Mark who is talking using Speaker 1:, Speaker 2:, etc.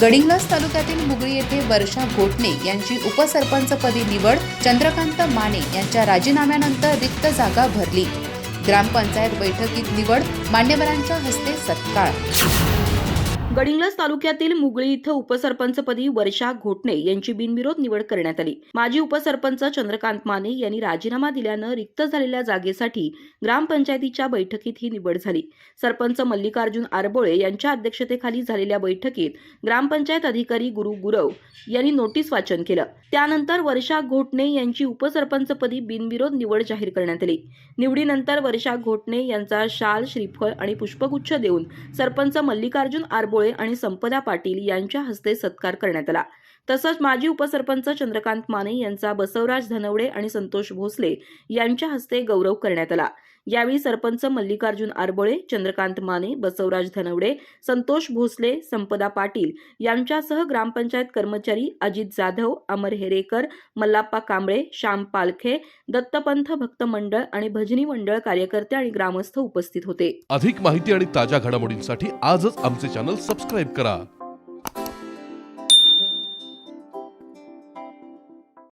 Speaker 1: गडिंग्लज तालुक्यातील मुगळी येथे वर्षा घोटणे यांची उपसरपंचपदी निवड चंद्रकांत माने यांच्या राजीनाम्यानंतर रिक्त जागा भरली. ग्रामपंचायत बैठकीत निवड मान्यवरांच्या हस्ते सत्कार.
Speaker 2: गडिंग्लज तालुक्यातील मुगळी इथं उपसरपंचपदी वर्षा घोटणे यांची बिनविरोध निवड करण्यात आली. माजी उपसरपंच चंद्रकांत माने यांनी राजीनामा दिल्यानं रिक्त झालेल्या जागेसाठी ग्रामपंचायतीच्या बैठकीत ही निवड झाली. सरपंच मल्लिकार्जुन आरबोळे यांच्या अध्यक्षतेखाली झालेल्या बैठकीत ग्रामपंचायत अधिकारी गुरु गुरव यांनी नोटीस वाचन केलं. त्यानंतर वर्षा घोटणे यांची उपसरपंचपदी बिनविरोध निवड जाहीर करण्यात आली. निवडीनंतर वर्षा घोटणे यांचा शाल श्रीफळ आणि पुष्पगुच्छ देऊन सरपंच मल्लिकार्जुन आरबोळे आणि संपदा पाटील यांच्या हस्ते सत्कार करण्यात आला. तसंच माजी उपसरपंच चंद्रकांत माने यांचा बसवराज धनवडे आणि संतोष भोसले यांच्या हस्ते गौरव करण्यात आला. यावेळी सरपंच मल्लिकार्जुन आरबोळे चंद्रकांत माने बसवराज धनवडे संतोष भोसले संपदा पाटील यांच्यासह ग्रामपंचायत कर्मचारी अजित जाधव अमर हेरेकर मल्लाप्पा कांबळे श्याम पालखे दत्तपंथ भक्त मंडळ आणि भजनी मंडळ कार्यकर्ते आणि ग्रामस्थ उपस्थित होते.
Speaker 3: अधिक माहिती आणि ताज्या घडामोडींसाठी आजच आमचे चॅनल सबस्क्राईब करा